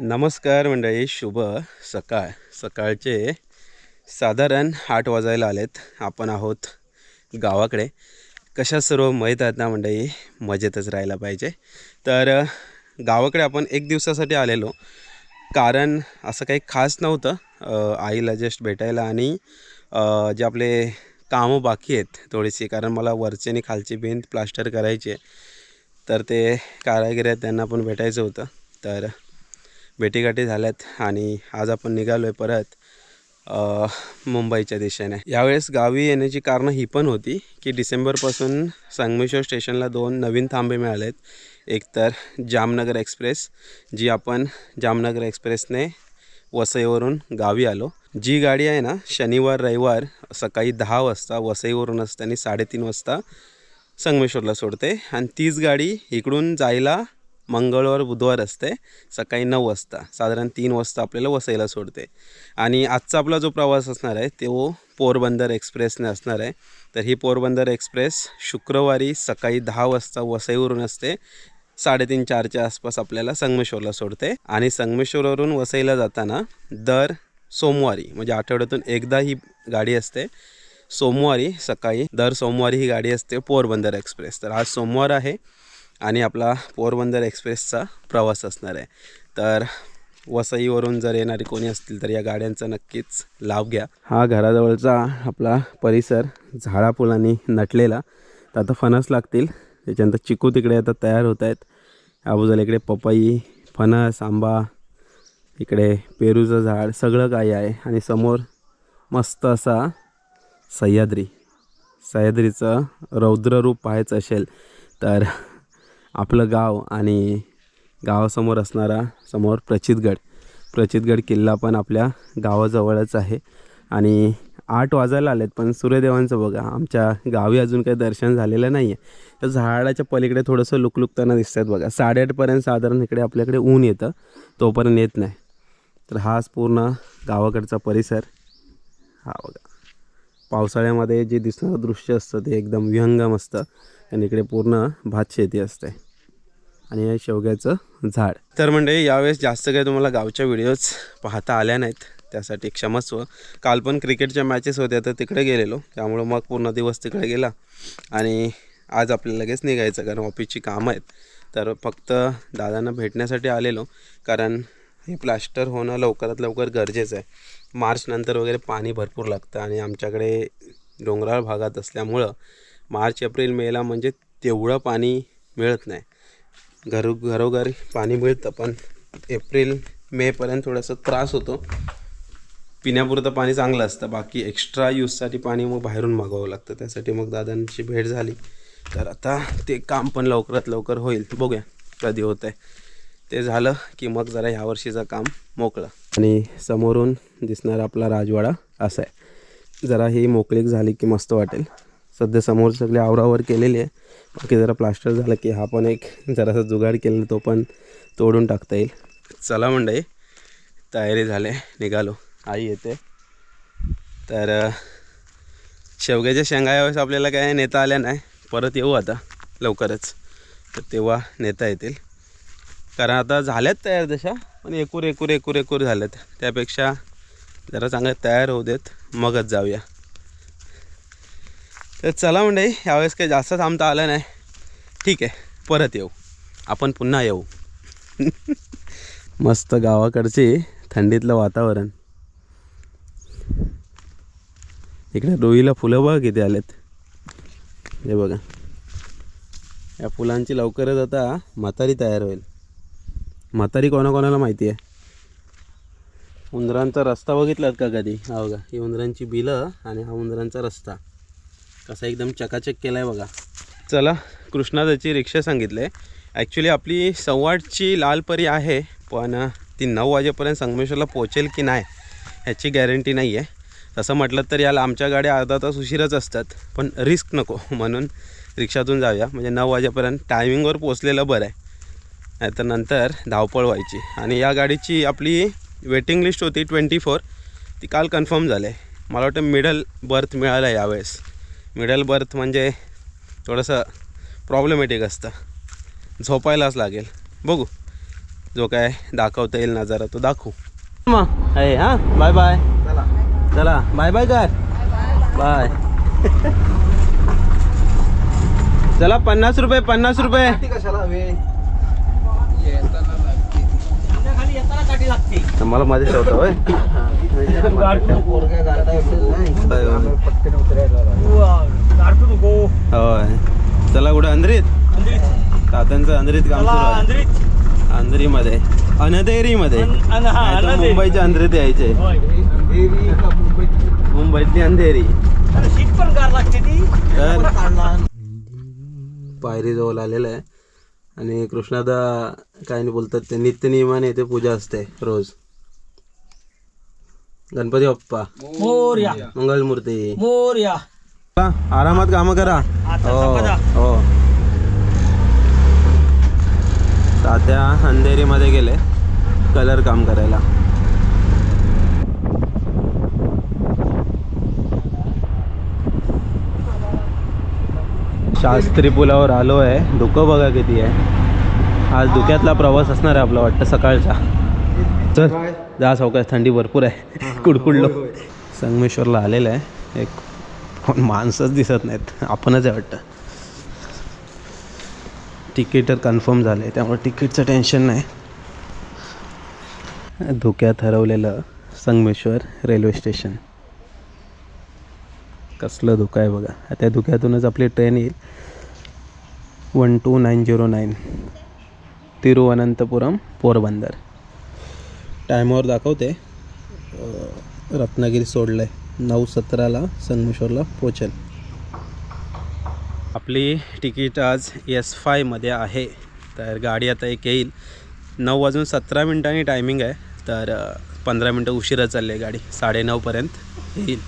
नमस्कार मंडळी शुभ सकाळ. सकाळचे साधारण आठ वाजायला आलेत. आपण आहोत गावाकडे. कशा सर्व माहीत आहेत ना मंडळी? मजेतच राहायला पाहिजे. तर गावाकडे आपण एक दिवसासाठी आलेलो. कारण असं काही खास नव्हतं. आईला जस्ट भेटायला आणि जे आपले कामं बाकी आहेत थोडीशी कारण मला वरची आणि खालची भिंत प्लास्टर करायची. आहे तर ते कारागिर आहेत त्यांना पण भेटायचं होतं. तर भेटीगाठी झाल्यात आणि आज आपण निघालो आहे परत मुंबईच्या दिशेने. यावेळेस गावी येण्याची कारणं ही पण होती की डिसेंबरपासून संगमेश्वर स्टेशनला दोन नवीन थांबे मिळालेत. एक तर जामनगर एक्सप्रेस जी आपण जामनगर एक्सप्रेसने वसईवरून गावी आलो. जी गाडी आहे ना शनिवार रविवार सकाळी दहा वाजता वसईवरून असते आणि साडेतीन वाजता संगमेश्वरला सोडते. आणि तीच गाडी इकडून जायला मंगळवार बुधवार असते. सकाळी नऊ वाजता. साधारण तीन वाजता आपल्याला वसईला सोडते. आणि आजचा आपला जो प्रवास असणार आहे तो पोरबंदर एक्सप्रेसने असणार आहे. तर ही पोरबंदर एक्सप्रेस शुक्रवारी सकाळी दहा वाजता वसईवरून असते. साडेतीन चारच्या आसपास आपल्याला संगमेश्वरला सोडते. आणि संगमेश्वरवरून वसईला जाताना दर सोमवारी म्हणजे आठवड्यातून एकदा ही गाडी असते. सोमवारी सकाळी दर सोमवारी ही गाडी असते पोरबंदर एक्सप्रेस. तर आज सोमवार आहे. आणि आपला पोरबंदर एक्सप्रेसचा प्रवास असणार आहे. तर वसईवरून जर येणारे कोणी असतील तर या गाड्यांचा नक्कीच लाभ घ्या. हा घराजवळचा आपला परिसर झाडाफुलांनी नटलेला. तर आता फणस लागतील. त्याच्यानंतर चिकू तिकडे आता तयार होत आहेत. या इकडे पपई फणस आंबा इकडे पेरूचं झाड सगळं काही आहे. आणि समोर मस्त असा सह्याद्री. सह्याद्रीचं रौद्ररूप पाहायचं असेल तर आपलं गाव आणि गावासमोर असणारा समोर प्रचितगड. प्रचितगड किल्ला पण आपल्या गावाजवळच आहे. आणि आठ वाजायला आलेत पण सूर्यदेवांचं बघा आमच्या गावी अजून काही दर्शन झालेलं नाही आहे तर झाडाच्या पलीकडे थोडंसं लुकलुकताना दिसतात बघा. साडेआठपर्यंत साधारण इकडे आपल्याकडे ऊन येतं तोपर्यंत येत नाही. तर हाच पूर्ण गावाकडचा परिसर. हा बघा. पावसाळ्यामध्ये जे दिसणारं दृश्य असतं ते एकदम विहंगम असतं. आणि इकडे पूर्ण भात शेती असते. आणि हे शेवग्याचं झाड. तर म्हणजे यावेळेस जास्त काही तुम्हाला गावच्या व्हिडिओज पाहता आल्या नाहीत. त्यासाठी क्षमस्व. काल पण क्रिकेटच्या मॅचेस होत्या तर तिकडे गेलेलो. त्यामुळं मग पूर्ण दिवस तिकडे गेला. आणि आज आपल्याला लगेच निघायचं कारण ऑफिसची कामं आहेत. तर फक्त दादांना भेटण्यासाठी आलेलो कारण हे प्लास्टर होणं लवकरात लवकर गरजेचं आहे. मार्चनंतर वगैरे पाणी भरपूर लागतं आणि आमच्याकडे डोंगराळ भागात असल्यामुळं मार्च एप्रिल मेला म्हणजे तेवढं पाणी मिळत नाही. घरो घरोघरी पाणी मिळतं पण एप्रिल मेपर्यंत थोडासा त्रास होतो. पिण्यापुरतं पाणी चांगलं असतं. बाकी एक्स्ट्रा यूजसाठी पाणी मग बाहेरून मागवावं लागतं. त्यासाठी मग दादांची भेट झाली. तर आता ते काम पण लवकरात लवकर होईल. बघूया कधी होतं आहे ते झालं की मग जरा ह्या वर्षीचं काम मोकळं. आणि समोरून दिसणारा आपला राजवाडा असा आहे. जरा ही मोकळीक झाली की मस्त वाटेल. सध्या समोर सगळे आवरावर केलेली आहे. बाकी जरा प्लास्टर झालं की हा पण एक जरासा जुगाड केलेला तो पण तोडून टाकता येईल. चला मंडळी तयारी झाले निघालो. आई येते. तर शेवग्याच्या शेंगा यावेळेस आपल्याला काय नेता आल्या नाही. परत येऊ आता लवकरच. तर तेव्हा नेता येतील. कारण आता झाल्यात तयार जशा पण एकूर एकूर एकूर एकूर झाल्यात. त्यापेक्षा जरा चांगले तयार होऊ देत मगच जाऊया. तर चला मंडळी यावेळेस काही जास्त थांबता आलं नाही. ठीक आहे परत येऊ. आपण पुन्हा येऊ. मस्त गावाकडचे थंडीतलं वातावरण. इकडे रोईला फुलं बघा किती आलेत. हे बघा. या फुलांची लवकरच आता म्हातारी तयार होईल. म्हातारी कोणाकोणाला माहिती आहे? उंदरांचा रस्ता बघितलात का कधी? हा बघा ही उंदरांची बिलं आणि हा उंदरांचा रस्ता. कसा एकदम चकाचक केला आहे बघा. चला कृष्णादाची रिक्षा सांगितलं. आहे ॲक्च्युली आपली सव्वाटची लालपरी आहे पण ती नऊ वाजेपर्यंत संगमेश्वरला पोहोचेल की नाही ह्याची गॅरंटी नाही आहे तसं म्हटलं तर याला आमच्या गाड्या अर्धा तास उशीरच असतात पण रिस्क नको. म्हणून रिक्षातून जाऊया. म्हणजे नऊ वाजेपर्यंत टायमिंगवर पोचलेलं बरं आहे नाहीतर नंतर धावपळ व्हायची. आणि या गाडीची आपली वेटिंग लिस्ट होती ट्वेंटी फोर ती काल कन्फर्म झाली. आहे मला वाटतं मिडल बर्थ मिळालं आहे यावेळेस. मिडल बर्थ म्हणजे थोडंसं प्रॉब्लेमॅटिक असतं. झोपायलाच लागेल. बघू. जो काय दाखवता येईल नजारा तो दाखवू. मग आहे हां? बाय बाय चला. बाय बाय कर. बाय चला पन्नास रुपये पन्नास रुपये. मला मध्ये ठेवतो होय. होय. चला कुठं? अंधरीत? तात्यांचं अंधरीत काम सुरू अंधरीमध्ये. अनधेरीमध्ये. नाहीतर मुंबईच्या अंधरीत यायचे. मुंबईतली अंधेरी. पायरी जवळ आलेलं आहे. आणि कृष्णादा काय नाही बोलतात ते नित्य नियमाने इथे पूजा असते रोज. गणपती बाप्पा. मोर्या. मंगलमूर्ती. मोर्या. आरामात कामं करा. हो हो. तात्या अंधेरीमध्ये गेले. कलर काम करायला. शास्त्री पुलावर आलो आहे धुकं बघा किती आहे. आज धुक्यातला प्रवास असणार आहे आपला वाटतं सकाळचा. चल. जा सावकाश थंडी भरपूर आहे. कुडकुडलो. संगमेश्वरला आलेलं आहे. एक पण माणसंच दिसत नाहीत. आपणच आहे वाटतं. तिकीट तर कन्फर्म झालं. आहे त्यामुळे तिकीटचं टेन्शन नाही. धुक्यात हरवलेलं संगमेश्वर रेल्वे स्टेशन. कसलं धुकं आहे बघा. त्या धुक्यातूनच आपली ट्रेन येईल. One two nine zero nine. Thiruvananthapuram Porbandar. टायमावर दाखवते. रत्नागिरी सोडलं आहे नऊ सतराला संगमेश्वरला पोचेल आपली तिकीट आज एस फायमध्ये आहे. तर गाडी आता एक येईल. नऊ वाजून सतरा मिनटांनी टायमिंग आहे. तर पंधरा मिनटं उशिरा चालली आहे गाडी. साडेनऊपर्यंत येईल.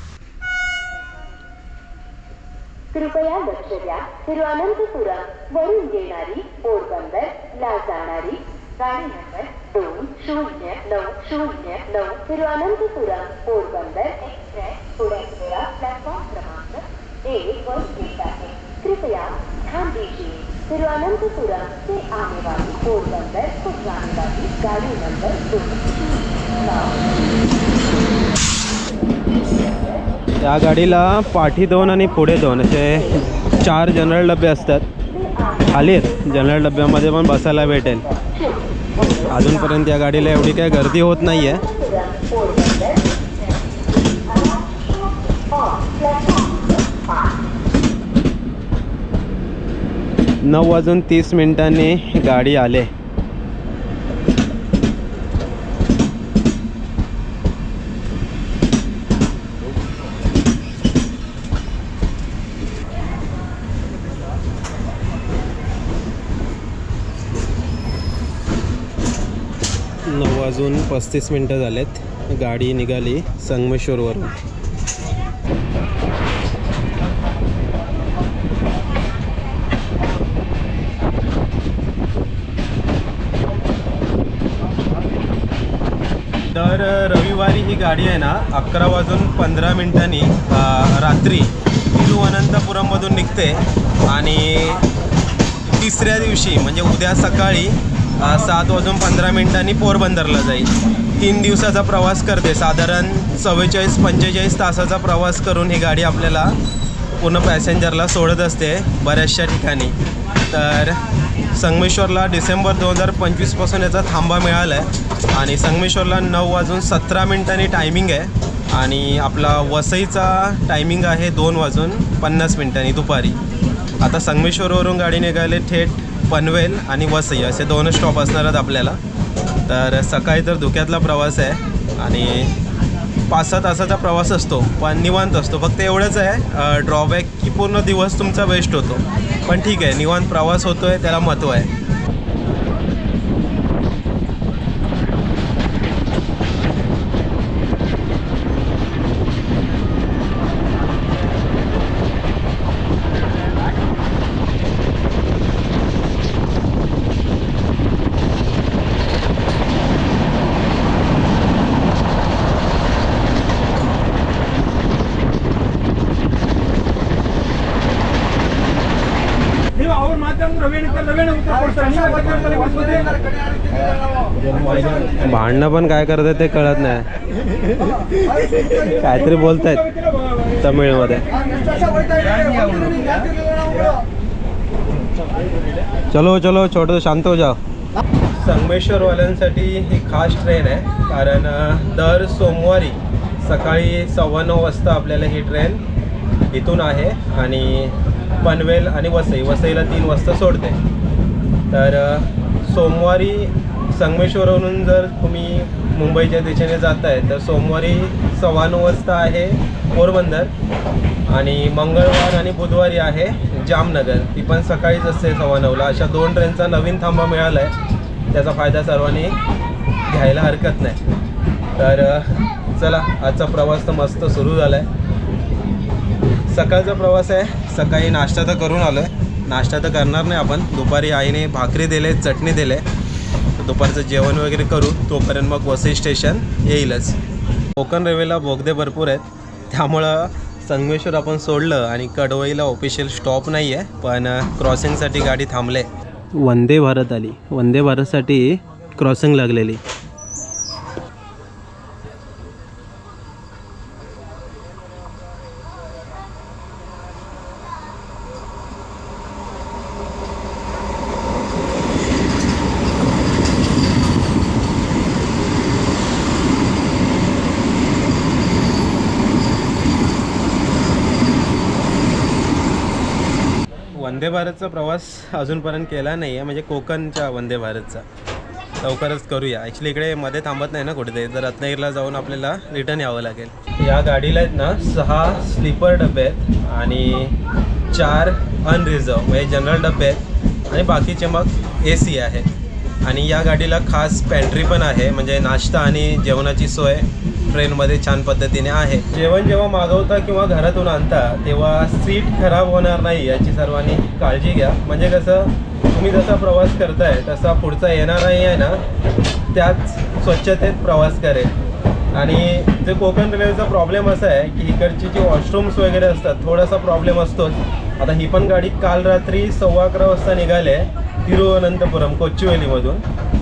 कृपया लक्ष द्या. तिरुअनंतपुरम वरून येणारी पोरबंदर ला जाणारी गाडी दोन शून्य नऊ शून्य नऊ तिरुअनंतपुरम पोरबंदर एक्सप्रेस पुढे मेरा प्लेटफॉर्म क्रमांक एक वर येत आहे कृपया ध्यान दीजिए तिरुअनंतपुरम से आने वाली पोरबंदर को जाने वाली गाड़ी नंबर दो शून्य या गाडीला पाठी दोन आणि पुढे दोन असे चार जनरल डबे असतात. खाली आहेत. जनरल डब्यामध्ये पण बसायला भेटेल. अजूनपर्यंत या गाडीला एवढी काही गर्दी होत नाही आहे नऊ वाजून तीस मिनिटांनी गाडी आले. नऊ वाजून पस्तीस मिनटं झालेत. गाडी निघाली संगमेश्वरवरून. तर रविवारी ही गाडी आहे ना अकरा वाजून पंधरा मिनिटांनी रात्री तिरुवनंतपुरममधून निघते आणि तिसऱ्या दिवशी म्हणजे उद्या सकाळी सात वाजून पंधरा मिनिटांनी पोरबंदरला जाईल. तीन दिवसाचा प्रवास करते. साधारण चव्वेचाळीस पंचेचाळीस तासाचा प्रवास करून ही गाडी आपल्याला पूर्ण पॅसेंजरला सोडत असते बऱ्याचशा ठिकाणी. तर संगमेश्वरला डिसेंबर दोन हजार पंचवीसपासून याचा थांबा मिळाला आहे आणि संगमेश्वरला नऊ वाजून सतरा मिनिटांनी टायमिंग आहे आणि आपला वसईचा टायमिंग आहे दोन वाजून पन्नास मिनिटांनी दुपारी. आता संगमेश्वरवरून गाडी निघाले थेट पनवेल आणि वसई असे दोन स्टॉप असणार आहेत आपल्याला. तर सकाळी तर धुक्यातला प्रवास आहे आणि पाच सहा तासाचा प्रवास असतो पण निवांत असतो. फक्त एवढंच आहे ड्रॉबॅक की पूर्ण दिवस तुमचा वेस्ट होतो. पण ठीक आहे निवांत प्रवास होतो आहे त्याला महत्त्व आहे. भांडणं पण काय करतात ते कळत नाही. काहीतरी बोलतायत तमिळमध्ये. चलो चलो छोट शांत हो जाओ. संगमेश्वरवाल्यांसाठी ही खास ट्रेन आहे कारण दर सोमवारी सकाळी सव्वा नऊ वाजता आपल्याला ही ट्रेन इथून आहे आणि पनवेल आणि वसई वसईला तीन वाजता सोडते. तर सोमवारी संगमेश्वरवरून जर तुम्ही मुंबईच्या दिशेने जात आहे तर सोमवारी सव्वा नऊ वाजता आहे पोरबंदर आणि मंगळवार आणि बुधवारी आहे जामनगर. ती पण सकाळीच असते सव्वा नऊला अशा दोन ट्रेनचा नवीन थांबा मिळाला आहे त्याचा फायदा सर्वांनी घ्यायला हरकत नाही. तर चला आजचा प्रवास तर मस्त सुरू झाला आहे सकाळचा प्रवास आहे. सकाळी नाश्ता तर करून आलो आहे नाश्ता तर करणार नाही आपण. दुपारी आईने भाकरी दिले चटणी दिले. दुपारचं जेवण वगैरे करू तोपर्यंत मग वसई स्टेशन येईलच. कोकण रेल्वेला बोगदे भरपूर आहेत. त्यामुळं संगमेश्वर आपण सोडलं आणि कडवईला ऑफिशियल स्टॉप नाही आहे पण क्रॉसिंगसाठी गाडी थांबले. वंदे भारत आली. वंदे भारतसाठी क्रॉसिंग लागलेली वंदे भारतचा प्रवास अजूनपर्यंत केला नाही आहे म्हणजे कोकणच्या वंदे भारतचा. लवकरच करूया. ॲक्च्युली इकडे मध्ये थांबत नाही ना कुठेतरी तर रत्नागिरीला जाऊन आपल्याला रिटर्न यावं लागेल. या गाडीला आहेत ना सहा स्लीपर डबे आहेत आणि चार अनरिझर्व म्हणजे जनरल डबे आहेत आणि बाकीचे मग ए सी आहे आणि या गाडीला खास पॅन्ट्री पण आहे म्हणजे नाश्ता आणि जेवणाची सोय ट्रेनमध्ये छान पद्धतीने आहे. जेवण जेव्हा मागवता किंवा घरातून आणता तेव्हा सीट खराब होणार नाही याची सर्वांनी काळजी घ्या. म्हणजे कसं तुम्ही जसा प्रवास करताय तसा पुढचा येणार नाही आहे ना त्याच स्वच्छतेत प्रवास करेल. आणि जे कोकण रेल्वेचा प्रॉब्लेम असा आहे की इकडची जी वॉशरूम्स वगैरे असतात थोडासा प्रॉब्लेम असतोच. आता ही पण गाडी काल रात्री सव्वा अकरा वाजता निघाली आहे तिरुवनंतपुरम कोच्चिवेलीमधून.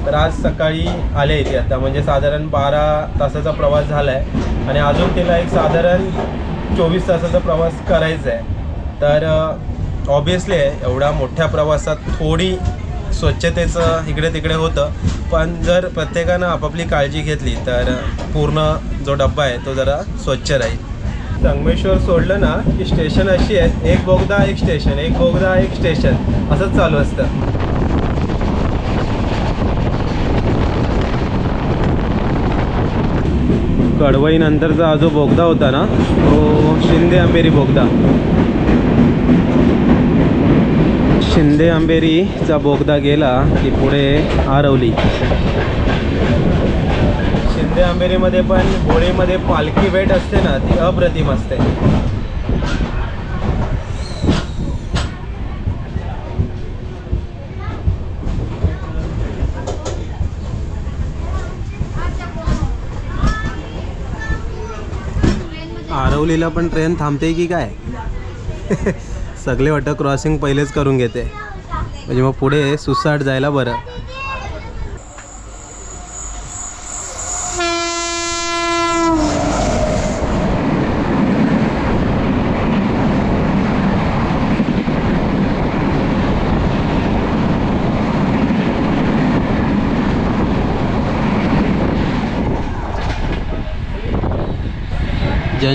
तर आज सकाळी आले इथे आता. म्हणजे साधारण बारा तासाचा प्रवास झाला आहे आणि अजून तिला एक साधारण चोवीस तासाचा प्रवास करायचा आहे तर ऑब्वियसली एवढा मोठ्या प्रवासात थोडी स्वच्छतेचं इकडे तिकडे होतं. पण जर प्रत्येकानं आपापली काळजी घेतली तर पूर्ण जो डब्बा आहे तो जरा स्वच्छ राहील. संगमेश्वर सोडलं ना की स्टेशन अशी आहेत एक बोगदा एक स्टेशन एक बोगदा एक स्टेशन. असंच चालू असतं. कडवईनंतरचा हा जो बोगदा होता ना तो शिंदे अंबेरी बोगदा. शिंदे आंबेरीचा बोगदा गेला की पुढे आरवली. शिंदे अंबेरीमध्ये पण होळीमध्ये पालखी भेट असते ना ती अप्रतिम असते. आरवलीला पण ट्रेन थांबते की काय? सगळे वाटतं क्रॉसिंग पहिलेच करून घेते. म्हणजे मग पुढे सुसाट जायला बरं.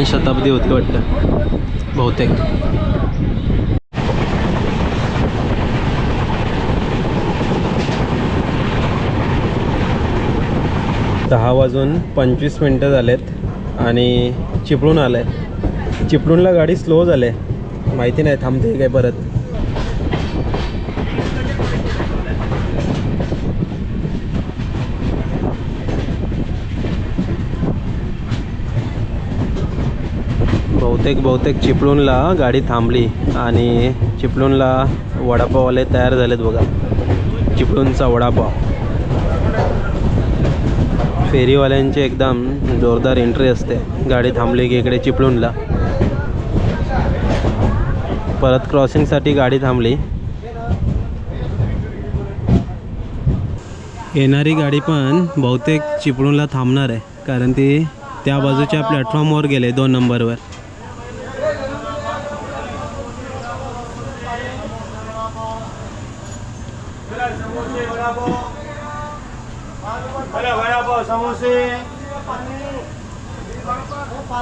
शताब्दी होती वाटतं बहुतेक. दहा वाजून पंचवीस मिनटं झालेत आणि चिपळूण आलं आहे चिपळूणला गाडी स्लो झाली. आहे माहिती नाही थांबते काय परत? बहुतेक बहुतेक चिपळूणला गाडी थांबली आणि चिपळूणला वडापाववाले तयार झालेत बघा. चिपळूणचा वडापाव. फेरीवाल्यांची एकदम जोरदार एंट्री असते. गाडी थांबली की इकडे चिपळूणला. परत क्रॉसिंगसाठी गाडी थांबली. येणारी गाडी पण बहुतेक चिपळूणला थांबणार आहे. कारण ती त्या बाजूच्या प्लॅटफॉर्मवर गेले दोन नंबरवर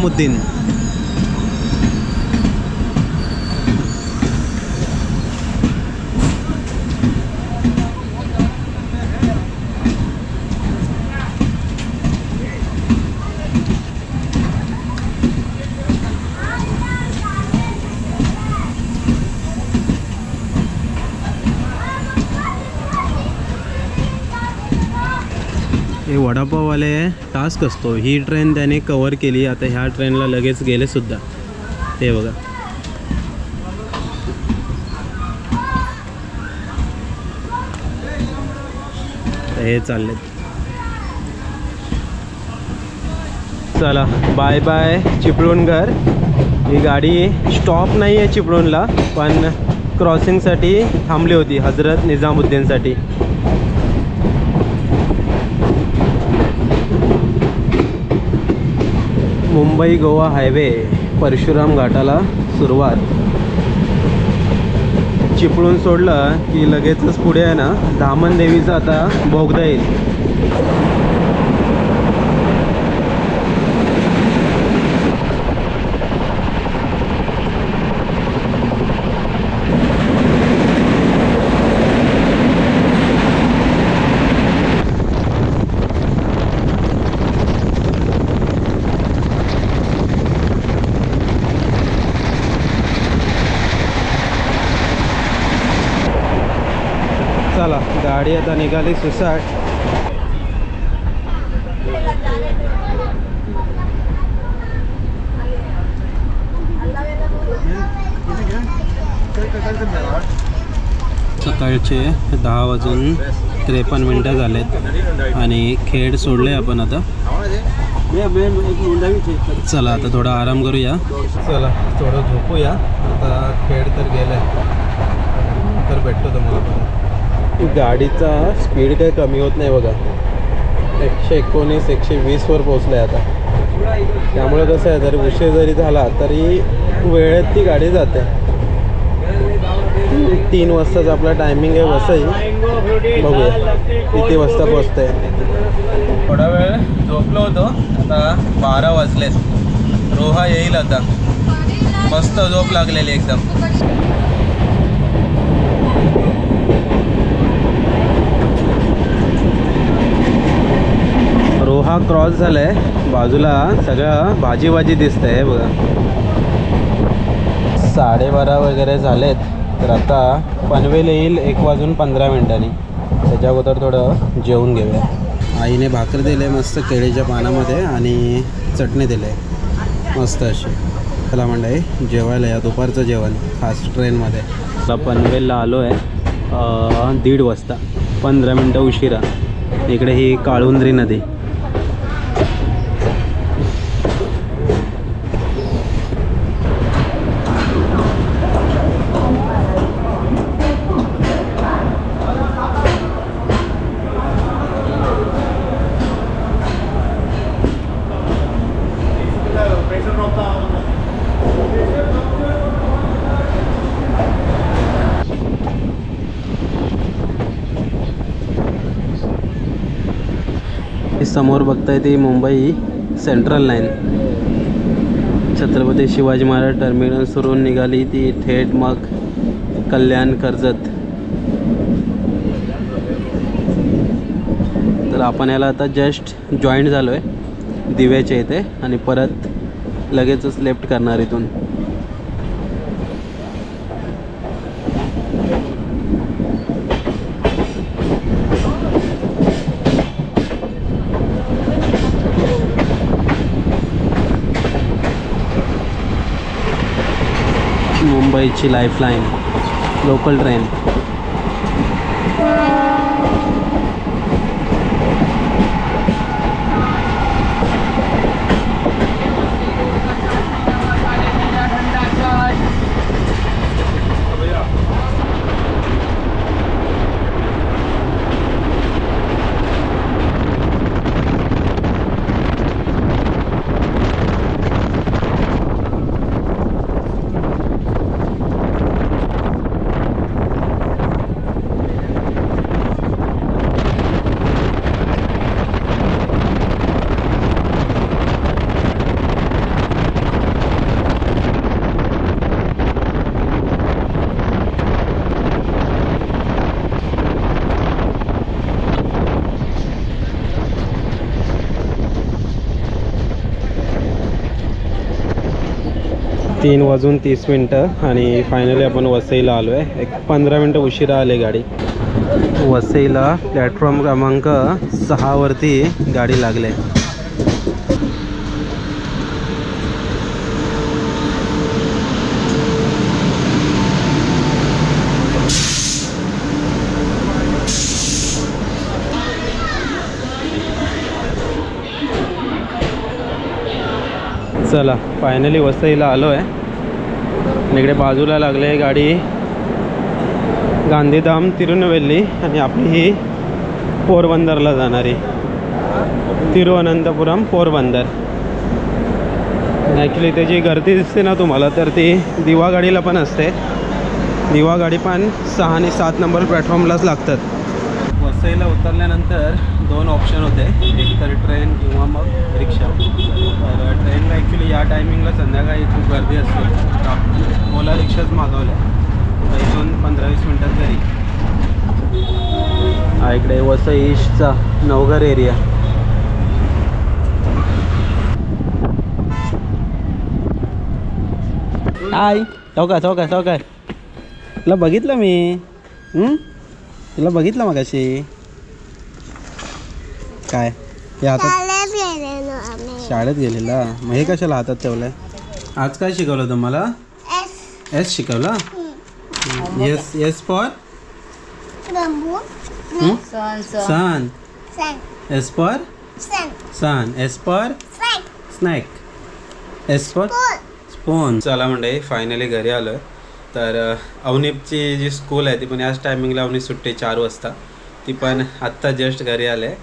निजामुद्दीन. हे वडापाववाले टास्क असतो ही ट्रेन त्याने कवर केली. आता ह्या ट्रेनला लगेच गेले सुद्धा. ते बघा. हे चाललेत चला बाय बाय चिपळूणकर ही गाडी स्टॉप नाही आहे चिपळूणला पण क्रॉसिंगसाठी थांबली होती हजरत निजामुद्दीनसाठी. मुंबई गोवा हायवे परशुराम घाटाला सुरुवात. चिपळून सोडलं की लगेचच पुढे आहे ना. धामण देवीचा आता बोगदा येईल चला गाडी आता निघाली सुसाट. सकाळचे दहा वाजून त्रेपन्न मिनटं झालेत आणि खेळ सोडले आपण आता. चला आता थोडा आराम करूया. चला थोडं झोपूया. आता खेळ तर गेलाय. तर भेटतो तुम्हाला परत. गाडीचा स्पीड काही कमी होत नाही बघा. एकशे एकोणीस एकशे वीसवर पोचलं आहे आता. त्यामुळे कसं आहे जरी उशीर जरी झाला तरी वेळेत ती गाडी जाते. तीन वाजताचा आपला टायमिंग आहे वसई. बघूया किती वाजता पोचते थोडा वेळ झोपलो होतो आता बारा वाजलेत. रोहा येईल आता. मस्त झोप लागलेली एकदम. हा क्रॉस झाला आहे बाजूला सगळं भाजी भाजी आहे बघा. साडेबारा वगैरे झालेत तर आता पनवेल येईल एक वाजून पंधरा मिनिटांनी. त्याच्या अगोदर थोडं जेवून घेऊया. आईने भाकर दिले मस्त केळीच्या पानामध्ये आणि चटणी दिले मस्त अशी. चला मंडळी जेवायला या दुपारचं जेवण फास्ट ट्रेनमध्ये. आता पनवेलला आलो आहे दीड वाजता. पंधरा मिनटं उशिरा. इकडे ही काळुंद्री नदी प्रेशर नव्हता हे समोर बघताय ती मुंबई सेंट्रल लाईन छत्रपती शिवाजी महाराज टर्मिनसवरून निघाली ती थेट मग कल्याण कर्जत. तर आपण याला आता जस्ट जॉईंट झालो आहे दिव्याच्या इथे आणि परत लगेचच लेफ्ट करणार इथून. मुंबईची लाईफलाईन लोकल ट्रेन तीन वाजून तीस मिनटं आणि फायनली आपण वसईला आलो आहे एक पंधरा मिनटं उशिरा आले गाडी. वसईला प्लॅटफॉर्म क्रमांक सहावरती गाडी लागले चला फायनली वसईला आलो आहे इकडे बाजूला लागले आहे गाडी. गांधीधाम तिरुनवेल्ली आणि आपली ही पोरबंदरला जाणारी. तिरुअनंतपुरम पोरबंदर. ॲक्च्युली त्याची गर्दी दिसते ना तुम्हाला तर ती दिवा गाडीला पण असते. दिवा गाडी पण सहा आणि सात नंबर प्लॅटफॉर्मलाच लागतात. वसईला उतरल्यानंतर दोन ऑप्शन होते. एक तर ट्रेन किंवा मग रिक्षा तर ट्रेनला ॲक्च्युली या टायमिंगला संध्याकाळी खूप गर्दी असते. ओला रिक्षाच मागवल्या. तर इथून पंधरा वीस मिनटात घरी. हा इकडे वसई ईस्टचा नवघर एरिया हाय चौका चौका चौका तुला बघितलं मी? तुला बघितलं मगाशी? काय? हे हातात शाळेत गेलेला मग हे कशाला हातात ठेवलंय? आज काय शिकवलं तुम्हाला एस. शिकवला? Yes yes for? Sun S for? Sun. S for? Snack. S for? Spoon. चला म्हणजे फायनली घरी आलो तर अवनीपची जी स्कूल आहे ती पण याच टायमिंगला अवनी सुट्टी चार वाजता. ती पण आत्ता जस्ट घरी आले.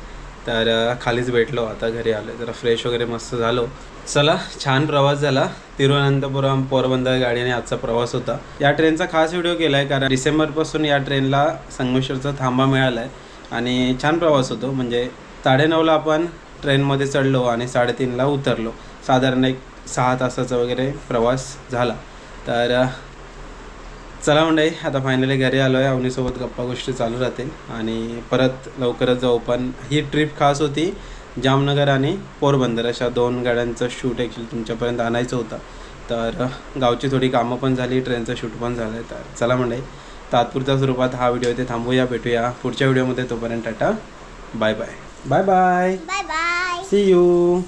तर खालीच भेटलो. आता घरी आलो जरा फ्रेश वगैरे मस्त झालो. चला छान प्रवास झाला. तिरुवनंतपुरम पोरबंदर गाडीने आजचा प्रवास होता. या ट्रेनचा खास व्हिडिओ केला आहे कारण डिसेंबरपासून या ट्रेनला संगमेश्वरचा थांबा मिळाला आहे आणि छान प्रवास होतो. म्हणजे साडेनऊला आपण ट्रेनमध्ये चढलो आणि साडेतीनला उतरलो. साधारण एक सहा तासाचा वगैरे प्रवास झाला. तर चला मंडळी आता फायनली घरी आलो आहे अवनीसोबत गप्पा गोष्टी चालू राहतील. आणि परत लवकरच जाऊ. पण ही ट्रिप खास होती जामनगर आणि पोरबंदर. अशा दोन गाड्यांचं शूट ॲक्च्युली तुमच्यापर्यंत आणायचं होतं. तर गावची थोडी कामं पण झाली ट्रेनचं शूट पण झालं आहे तर चला मंडळी तात्पुरत्या स्वरूपात हा व्हिडिओ इथे थांबूया भेटूया पुढच्या व्हिडिओमध्ये तोपर्यंत tata bye bye bye bye. See you.